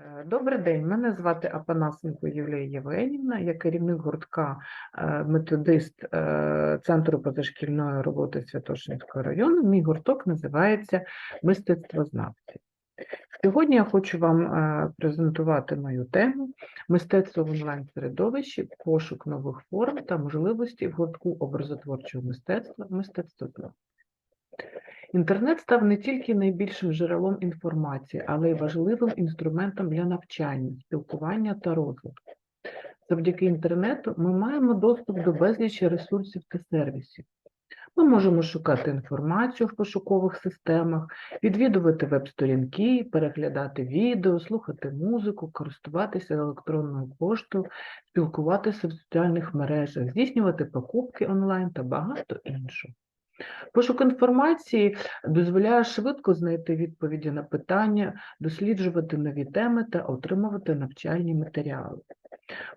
Е, Добрий день, мене звати Апанасенко Юлія Євгенівна, я керівник гуртка е, методист е, Центру позашкільної роботи Святошинського району. Мій гурток називається Мистецтвознавці. Сьогодні я хочу вам презентувати мою тему Мистецтво в онлайн-середовищі, пошук нових форм та можливості в гуртку образотворчого мистецтва мистецтвознавці. Інтернет став не тільки найбільшим джерелом інформації, але й важливим інструментом для навчання, спілкування та розвитку. Завдяки інтернету ми маємо доступ до безлічі ресурсів та сервісів. Ми можемо шукати інформацію в пошукових системах, відвідувати веб-сторінки, переглядати відео, слухати музику, користуватися електронною поштою, спілкуватися в соціальних мережах, здійснювати покупки онлайн та багато іншого. Пошук інформації дозволяє швидко знайти відповіді на питання, досліджувати нові теми та отримувати навчальні матеріали.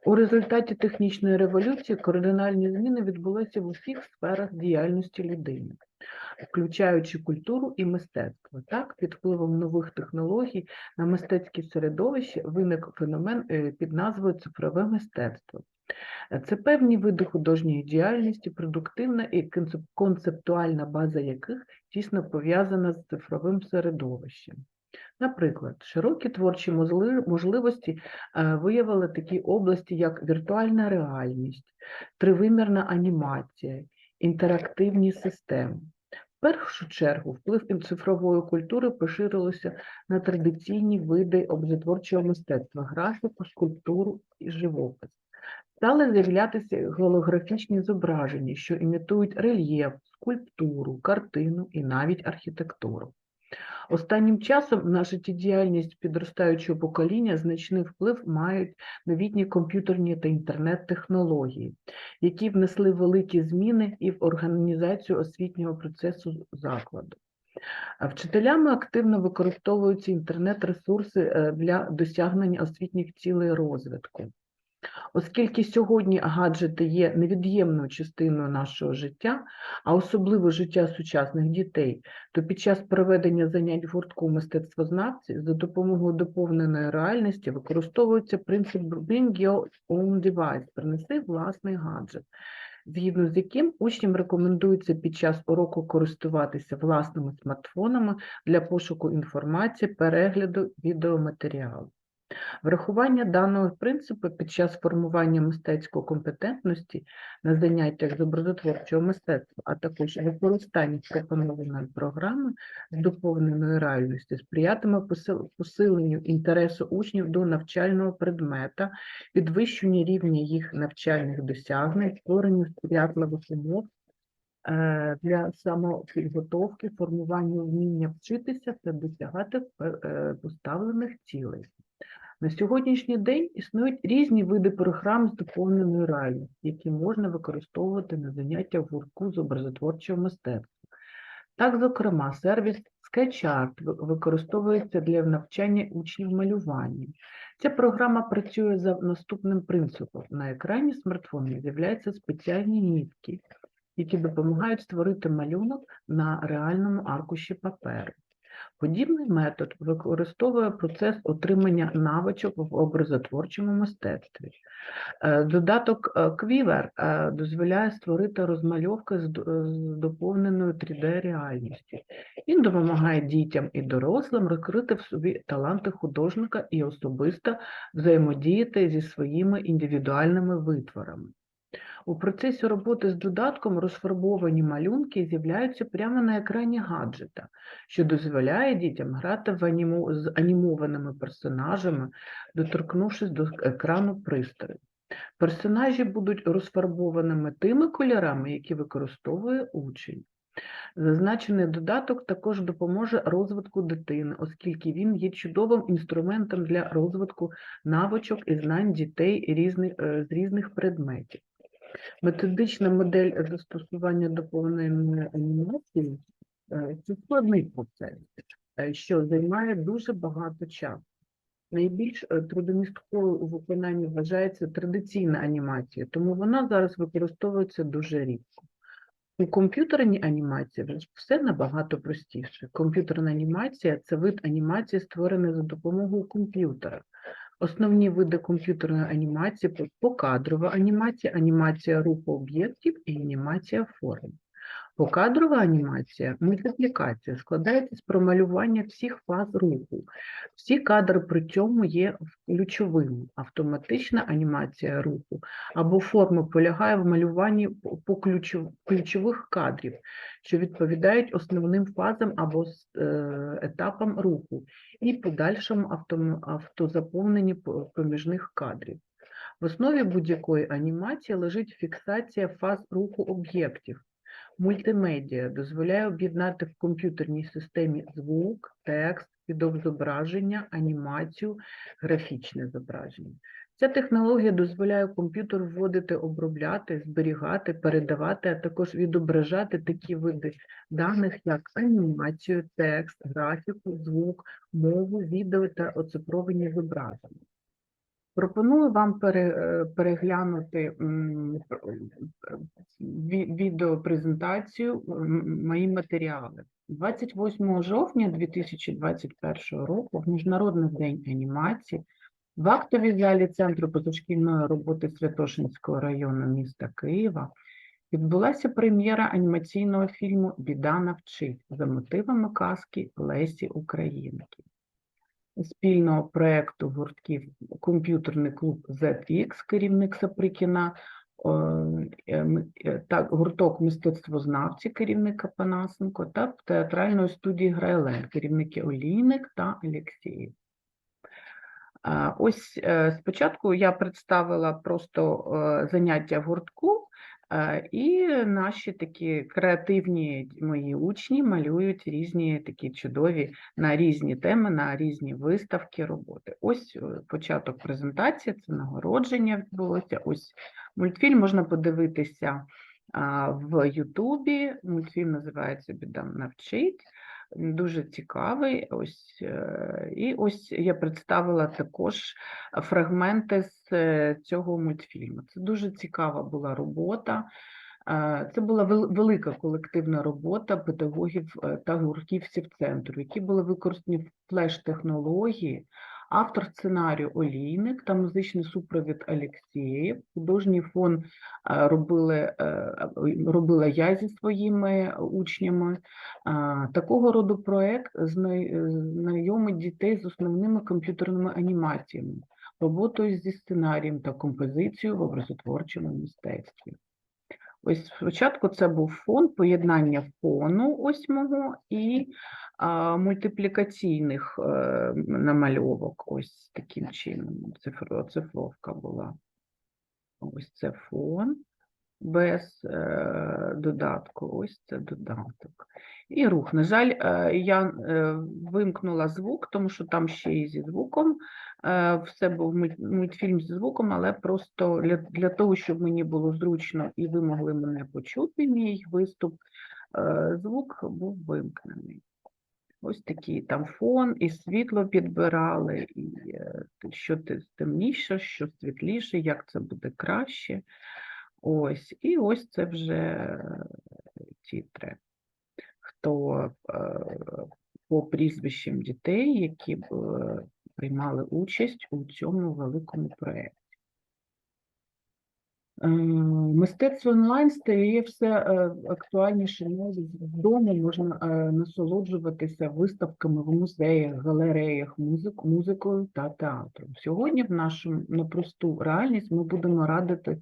У результаті технічної революції кардинальні зміни відбулися в усіх сферах діяльності людини, включаючи культуру і мистецтво. Так, під впливом нових технологій на мистецьке середовище виник феномен е, під назвою цифрове мистецтво. Це певні види художньої діяльності, продуктивна і концептуальна база яких тісно пов'язана з цифровим середовищем. Наприклад, широкі творчі можливості е, виявили такі області, як віртуальна реальність, тривимірна анімація, інтерактивні системи. Першу чергу вплив цифрової культури поширився на традиційні види образотворчого мистецтва, графіку, скульптуру і живопис. Стали з'являтися голографічні зображення, що імітують рельєф, скульптуру, картину і навіть архітектуру. Останнім часом на життєдіяльність підростаючого покоління значний вплив мають новітні комп'ютерні та інтернет-технології, які внесли великі зміни і в організацію освітнього процесу закладу. Вчителями активно використовуються інтернет-ресурси е, для досягнення освітніх цілей розвитку. Оскільки сьогодні гаджети є невід'ємною частиною нашого життя, а особливо життя сучасних дітей, то під час проведення занять в гуртку мистецтвознавці за допомогою доповненої реальності використовується принцип Bring your own device, принеси власний гаджет, згідно з яким учням рекомендується під час уроку користуватися власними смартфонами для пошуку інформації, перегляду відеоматеріалу. Врахування даного принципу під час формування мистецької компетентності на заняттях з образотворчого мистецтва, а також використання пропонованої програми з доповненої реальності сприятиме посиленню інтересу учнів до навчального предмета, підвищенню рівня їх навчальних досягнень, створенню сприятливих умов е, для самопідготовки, формування вміння вчитися та досягати е, поставлених цілей. На сьогоднішній день існують різні види програм з доповненою реальністю, які можна використовувати на заняттях в гуртку з образотворчого мистецтва. Так, зокрема, сервіс SketchArt використовується для навчання учнів малювання. Ця програма працює за наступним принципом. На екрані смартфону з'являються спеціальні нітки, які допомагають створити малюнок на реальному аркуші паперу. Подібний метод використовує процес отримання навичок в образотворчому мистецтві. Е, Додаток е, Quiver е, дозволяє створити розмальовки з доповненою 3D-реальністю. Він допомагає дітям і дорослим розкрити в собі таланти художника і особисто взаємодіяти зі своїми індивідуальними витворами. У процесі роботи з додатком розфарбовані малюнки з'являються прямо на екрані гаджета, що дозволяє дітям грати в анімо... з анімованими персонажами, доторкнувшись до екрану пристрою. Персонажі будуть розфарбованими тими кольорами, які використовує учень. Зазначений додаток також допоможе розвитку дитини, оскільки він є чудовим інструментом для розвитку навичок і знань дітей різних, е, з різних предметів. Методична модель застосування доповненої анімації е, це складний процес, е, що займає дуже багато часу. Найбільш е, трудомісткою у виконанні вважається традиційна анімація, тому вона зараз використовується дуже рідко. У комп'ютерній анімації все набагато простіше. Комп'ютерна анімація це вид анімації, створений за допомогою комп'ютера. Основні види комп'ютерної анімації по- покадрова анімація, анімація руху об'єктів і анімація форм. Покадрова анімація мультиплікація складається з промалювання всіх фаз руху. Всі кадри при цьому є ключовими. Автоматична анімація руху або форма полягає в малюванні по ключових кадрів, що відповідають основним фазам або е, етапам руху і подальшому автозаповненні по- проміжних кадрів. В основі будь-якої анімації лежить фіксація фаз руху об'єктів. Мультимедіа дозволяє об'єднати в комп'ютерній системі звук, текст, відеозображення, анімацію, графічне зображення. Ця технологія дозволяє комп'ютеру вводити, обробляти, зберігати, передавати, а також відображати такі види даних, як анімацію, текст, графіку, звук, мову, відео та оцифровані зображення. Пропоную вам е, переглянути е, ві- відеопрезентацію мої матеріали. 28 жовтня 2021 року, в Міжнародний день анімації, в актовій залі Центру позашкільної роботи Святошинського району міста Києва відбулася прем'єра анімаційного фільму Біда навчить за мотивами казки Лесі Українки спільного проєкту гуртків комп'ютерний клуб ZX, керівник Саприкіна, е, е, е, та гурток мистецтвознавці, керівник Апанасенко, та театральної студії Грайлен, керівники Олійник та. А, Ось спочатку я представила просто заняття в гуртку, і наші такі креативні мої учні малюють різні такі чудові на різні теми, на різні виставки роботи. Ось е, початок презентації, це нагородження відбулося. Ось мультфільм можна подивитися в Ютубі. Мультфільм називається Біда навчить. Дуже цікавий. Ось е, і ось я представила також фрагменти з е, цього мультфільму. Це дуже цікава була робота. Е, Це була велика колективна робота педагогів та гуртківців центру, які були використані флеш-технології, автор сценарію Олійник та музичний супровід Алєксєєв. Художній фон робили, е, робила я зі своїми учнями. Такого роду проект е, знайомить дітей з основними комп'ютерними анімаціями, роботою зі сценарієм та композицією в образотворчому мистецтві. Ось спочатку це був фон, поєднання фону ось мого і мультиплікаційних е, намальовок. Ось таким чином. Цифро, цифровка була. Ось це фон без е, додатку. Ось це додаток. І рух. На жаль, е, я е, вимкнула звук, тому що там ще і зі звуком. Е, все був мультфільм зі звуком, але просто для, для того, щоб мені було зручно і ви могли мене почути, мій виступ, е, звук був вимкнений. Ось такий там фон, і світло підбирали, і е, що темніше, що світліше, як це буде краще. Ось, і ось це вже е, тітри. Хто е, по прізвищам дітей, які б приймали участь у цьому великому проєкті. Е, Мистецтво онлайн стає все е, актуальніше навіть вдома можна е, насолоджуватися виставками в музеях, галереях, музик, музикою та театром. Сьогодні в нашу непросту реальність ми будемо радити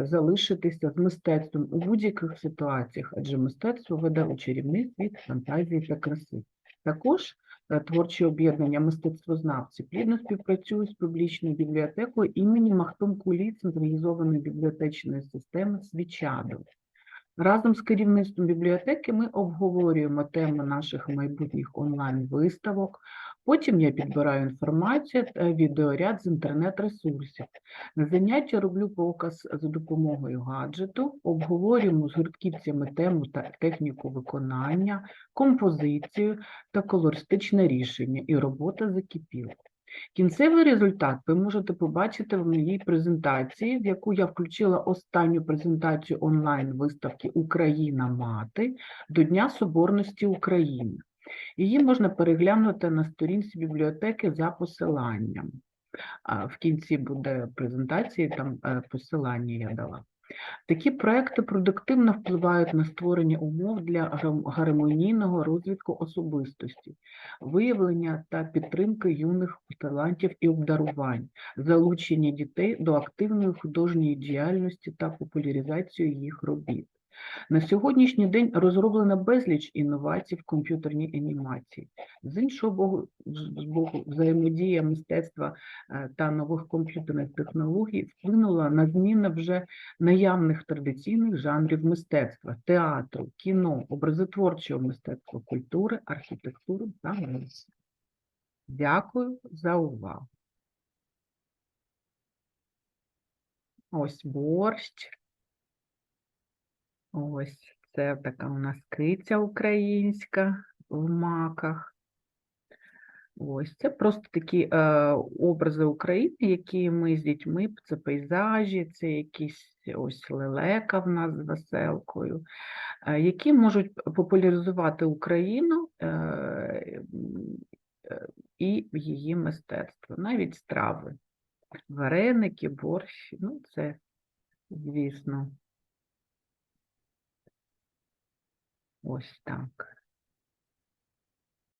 залишитися з мистецтвом у будь-яких ситуаціях, адже мистецтво веде у чарівний світ фантазії та краси. Також е, творче об'єднання мистецтвознавців плідно співпрацює з публічною бібліотекою імені Махтум Кулі централізованої бібліотечної системи Свічадо. Разом з керівництвом бібліотеки ми обговорюємо теми наших майбутніх онлайн-виставок. Потім я підбираю інформацію та відеоряд з інтернет-ресурсів. На заняття роблю показ за допомогою гаджету, обговорюємо з гуртківцями тему та техніку виконання, композицію та колористичне рішення, і робота закипіла. Кінцевий результат ви можете побачити в моїй презентації, в яку я включила останню презентацію онлайн-виставки Україна мати до Дня Соборності України. Її можна переглянути на сторінці бібліотеки за посиланням. В кінці буде презентації, там е, посилання я дала. Такі проекти продуктивно впливають на створення умов для гармонійного розвитку особистості, виявлення та підтримки юних талантів і обдарувань, залучення дітей до активної художньої діяльності та популяризацію їх робіт. На сьогоднішній день розроблено безліч інновацій в комп'ютерній анімації. З іншого боку, з боку, взаємодія мистецтва е, та нових комп'ютерних технологій вплинула на зміни вже наявних традиційних жанрів мистецтва, театру, кіно, образотворчого мистецтва, культури, архітектури та музики. Дякую за увагу. Ось борщ. Ось це така у нас киця українська в маках. Ось це просто такі е, образи України, які ми з дітьми, це пейзажі, це якісь ось лелека в нас з веселкою, е, які можуть популяризувати Україну е, е, і її мистецтво, навіть страви. Вареники, борщ, ну це, звісно. Ось так.